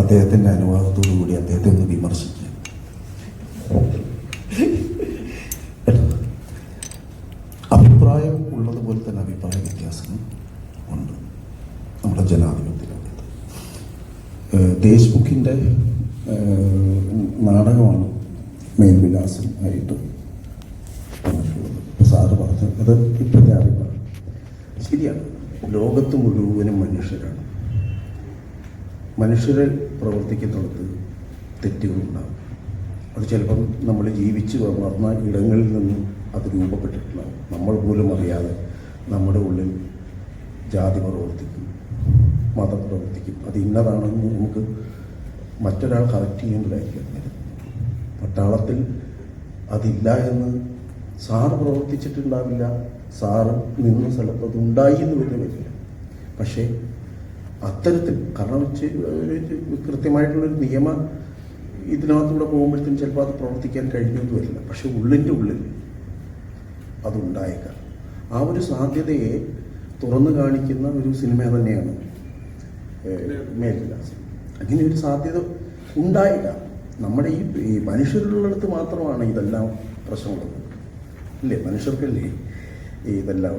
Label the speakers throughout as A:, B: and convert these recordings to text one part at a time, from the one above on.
A: അദ്ദേഹത്തിന്റെ അനുവാദത്തോടു കൂടി അദ്ദേഹത്തെ ഒന്ന് വിമർശിക്കുക അഭിപ്രായം ഉള്ളതുപോലെ തന്നെ അഭിപ്രായ വ്യത്യാസങ്ങൾ ഉണ്ട് നമ്മുടെ ജനാധിപത്യ ദേശ്ബുക്കിന്റെ നാടകമാണ് മേൽവിലാസം ആയിട്ട് സാറ് പറഞ്ഞത് അത് ഇപ്പോഴത്തെ അറിവാണ് ശരിയാണ്. ലോകത്ത് മുഴുവനും മനുഷ്യരാണ്. മനുഷ്യരെ പ്രവർത്തിക്കുന്നിടത്ത് തെറ്റുകളുണ്ടാകും അത് ചിലപ്പം നമ്മൾ ജീവിച്ച് വളർന്ന ഇടങ്ങളിൽ നിന്നും അത് രൂപപ്പെട്ടിട്ടുണ്ടാകും. നമ്മൾ പോലും അറിയാതെ നമ്മുടെ ഉള്ളിൽ ജാതി പ്രവർത്തിക്കും മതം പ്രവർത്തിക്കും. അത് ഇന്നതാണെന്ന് നമുക്ക് മറ്റൊരാൾ കറക്റ്റ് ചെയ്യുന്നതായിരിക്കും പട്ടാളത്തിൽ അതില്ല എന്ന് സാറ് പ്രവർത്തിച്ചിട്ടുണ്ടാവില്ല. സാറ് നിന്ന സ്ഥലത്ത് അത് ഉണ്ടായി എന്ന് വരുന്നില്ല പക്ഷേ അത്തരത്തിൽ കാരണം കൃത്യമായിട്ടുള്ളൊരു നിയമ ഇതിനകത്തൂടെ പോകുമ്പോഴത്തേക്കും ചിലപ്പോൾ അത് പ്രവർത്തിക്കാൻ കഴിഞ്ഞെന്ന് വരില്ല പക്ഷെ ഉള്ളിന്റെ ഉള്ളിൽ അതുണ്ടായേക്കാം. ആ ഒരു സാധ്യതയെ തുറന്നു കാണിക്കുന്ന ഒരു സിനിമ തന്നെയാണ് മേൽവിലാസം അങ്ങനെ ഒരു സാധ്യത ഉണ്ടായില്ല. നമ്മുടെ ഈ മനുഷ്യരുള്ളിടത്ത് മാത്രമാണ് ഇതെല്ലാം പ്രശ്നമുള്ളത്. ഇല്ലേ? മനുഷ്യർക്കല്ലേ ഇതെല്ലാം?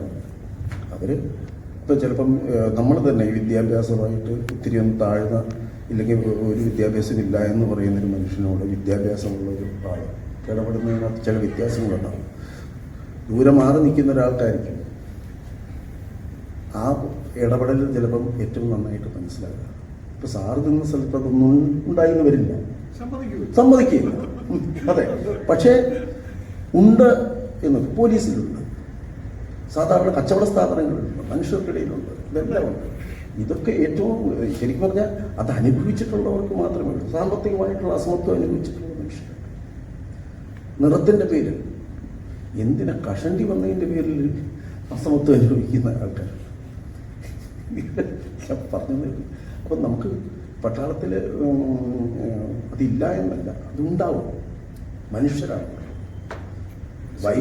A: അവർ ഇപ്പം ചിലപ്പം നമ്മൾ തന്നെ വിദ്യാഭ്യാസമായിട്ട് ഒത്തിരി ഒന്ന് താഴ്ന്ന ഇല്ലെങ്കിൽ ഒരു വിദ്യാഭ്യാസമില്ല എന്ന് പറയുന്നൊരു മനുഷ്യനോട് വിദ്യാഭ്യാസമുള്ള ഒരു ആൾ ഇടപെടുന്നതിനകത്ത് ചില വ്യത്യാസങ്ങളുണ്ടാകും ദൂരെ മാറി നിൽക്കുന്ന ഒരാൾക്കായിരിക്കും. ആ ഇടപെടൽ ചിലപ്പം ഏറ്റവും നന്നായിട്ട് മനസ്സിലാക്കുക. ഇപ്പം സാറ് നിന്ന സ്ഥലത്ത് അതൊന്നും ഉണ്ടായിന്ന് വരില്ല. സമ്മതിക്കില്ല. ഉം, അതെ. പക്ഷേ ഉണ്ട് എന്നത് പോലീസിലുണ്ട്. സാധാരണ കച്ചവട സ്ഥാപനങ്ങളുണ്ട് മനുഷ്യർക്കിടയിലുണ്ട് ഇതെല്ലാം ഉണ്ട് ഇതൊക്കെ ഏറ്റവും ശരിക്കും പറഞ്ഞാൽ അത് അനുഭവിച്ചിട്ടുള്ളവർക്ക് മാത്രമേ ഉള്ളൂ. സാമ്പത്തികമായിട്ടുള്ള അസമത്വം അനുഭവിച്ചിട്ടുള്ള മനുഷ്യർ നിറത്തിന്റെ പേരിൽ. എന്തിനാ കഷണ്ടി വന്നതിന്റെ പേരിൽ അസമത്വം അനുഭവിക്കുന്ന ആൾക്കാർ? പറഞ്ഞു അപ്പം നമുക്ക് പട്ടാളത്തിൽ അതില്ല എന്നല്ല അതുണ്ടാവും. മനുഷ്യരാണ്. വൈ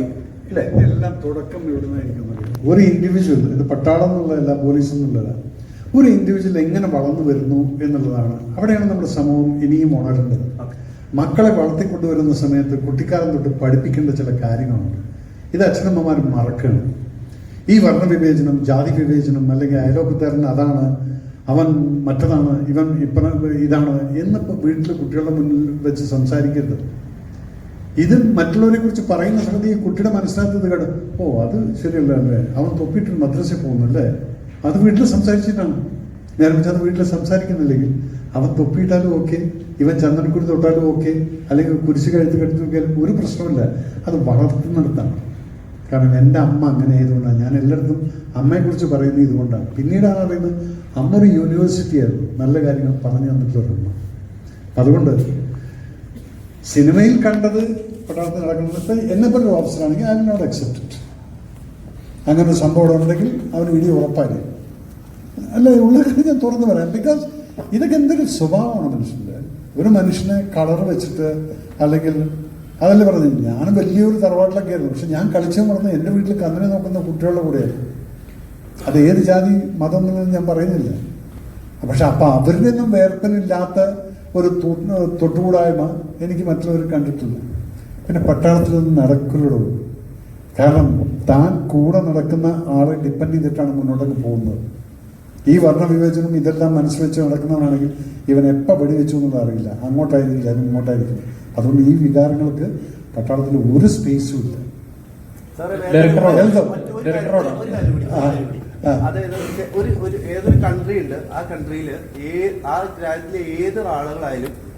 A: ഇല്ലേ
B: എല്ലാം തുടക്കം എവിടുന്നായിരിക്കും ഒരു ഇൻഡിവിജ്വൽ ഇത് പട്ടാളം എന്നുള്ളതല്ല പോലീസ് എന്നുള്ളതല്ല ഒരു ഇൻഡിവിജ്വൽ എങ്ങനെ വളർന്നു വരുന്നു എന്നുള്ളതാണ്. അവിടെയാണ് നമ്മുടെ സമൂഹം ഇനിയും ഉണരേണ്ടത് മക്കളെ വളർത്തിക്കൊണ്ടുവരുന്ന സമയത്ത് കുട്ടിക്കാലം തൊട്ട് പഠിപ്പിക്കേണ്ട ചില കാര്യങ്ങളുണ്ട്. ഇത് അച്ഛനമ്മമാർ മറക്കണം. ഈ വർണവിവേചനം ജാതി വിവേചനം അല്ലെങ്കിൽ അയലോക്കക്കാരൻ അതാണ് അവൻ മറ്റതാണ് ഇവൻ ഇപ്പം ഇതാണ് എന്നിപ്പോൾ വീട്ടിൽ കുട്ടികളുടെ മുന്നിൽ വെച്ച് സംസാരിക്കരുത്. ഇത് മറ്റുള്ളവരെ കുറിച്ച് പറയുന്ന സംഗതി കുട്ടിയുടെ മനസ്സിനകത്ത് കേട്ട് ഓ അത് ശരിയല്ല അല്ലേ? അവൻ തൊപ്പിട്ട് മദ്രസയിൽ പോകുന്നല്ലേ അത് വീട്ടിൽ സംസാരിച്ചിട്ടാണ്. നേരം വെച്ചാൽ വീട്ടിൽ സംസാരിക്കുന്നില്ലെങ്കിൽ അവൻ തൊപ്പിയിട്ടാലും ഓക്കെ ഇവൻ ചന്ദനക്കുരി തൊട്ടാലും ഓക്കെ അല്ലെങ്കിൽ കുരിശ് കഴുത്ത് കെടുത്ത് നോക്കിയാലും ഒരു പ്രശ്നമില്ല അത് വളർത്തുന്നിടത്താണ്. കാരണം എന്റെ അമ്മ അങ്ങനെ ആയതുകൊണ്ടാണ്. ഞാൻ എല്ലായിടത്തും അമ്മയെക്കുറിച്ച് പറയുന്നത് ഇതുകൊണ്ടാണ്. പിന്നീടാണ് അറിയുന്നത് അമ്മ ഒരു യൂണിവേഴ്സിറ്റി ആയിരുന്നു നല്ല കാര്യങ്ങൾ പറഞ്ഞു തന്നിട്ടുള്ളൊരമ്മ അതുകൊണ്ട് സിനിമയിൽ കണ്ടത് പട്ടാളത്തിൽ നടക്കുന്നത് എന്നെ പോലെ ഒരു ഓഫീസറാണെങ്കിൽ ഐ നോട്ട് അക്സെപ്റ്റ് അങ്ങനെ ഒരു സംഭവം ഉണ്ടെങ്കിൽ അവന് ഇടി ഉറപ്പായിരിക്കും അല്ല ഉള്ള കാര്യം ഞാൻ തുറന്നു പറയാം. ബിക്കോസ് ഇതൊക്കെ എന്തൊരു സ്വഭാവമാണ് മനുഷ്യന്റെ. ഒരു മനുഷ്യനെ കളർ വെച്ചിട്ട് അല്ലെങ്കിൽ അതല്ലേ പറഞ്ഞു ഞാൻ വലിയൊരു തറവാട്ടിലൊക്കെ ആയിരുന്നു. പക്ഷെ ഞാൻ കളിച്ചു വളർന്ന് എന്റെ വീട്ടിൽ കന്നിനെ നോക്കുന്ന കുട്ടികളുടെ കൂടെയായിരുന്നു അത് ഏത് ജാതി മതം എന്നുള്ളത് ഞാൻ പറയുന്നില്ല. പക്ഷെ അപ്പം അവരുടെ ഒന്നും വേർപ്പനില്ലാത്ത ഒരു തൊട്ടുകൂടായ്മ എനിക്ക് മറ്റുള്ളവർ കണ്ടിട്ടില്ല. പിന്നെ പട്ടാളത്തിൽ നിന്ന് നടക്കുള്ളൂ കാരണം താൻ കൂടെ നടക്കുന്ന ആളെ ഡിപ്പെൻഡ് ചെയ്തിട്ടാണ് മുന്നോട്ടേക്ക് പോകുന്നത്. ഈ വർണവിവേചനം ഇതെല്ലാം മനസ്സിൽ വെച്ച് നടക്കുന്നവനാണെങ്കിൽ ഇവൻ എപ്പോൾ വെടിവെച്ചു എന്നുള്ളത് അറിയില്ല. അങ്ങോട്ടായിരിക്കില്ല അല്ലെങ്കിൽ ഇങ്ങോട്ടായിരിക്കും അതുകൊണ്ട് ഈ വികാരങ്ങൾക്ക് പട്ടാളത്തിൽ ഒരു സ്പേസും ഇല്ല. ഡയറക്ടറോട്
C: അതായത് ഒരു ഒരു ഏതൊരു കൺട്രി ഉണ്ട് ആ കൺട്രിയിൽ ആ രാജ്യത്തിലെ ഏത് ആളുകളായാലും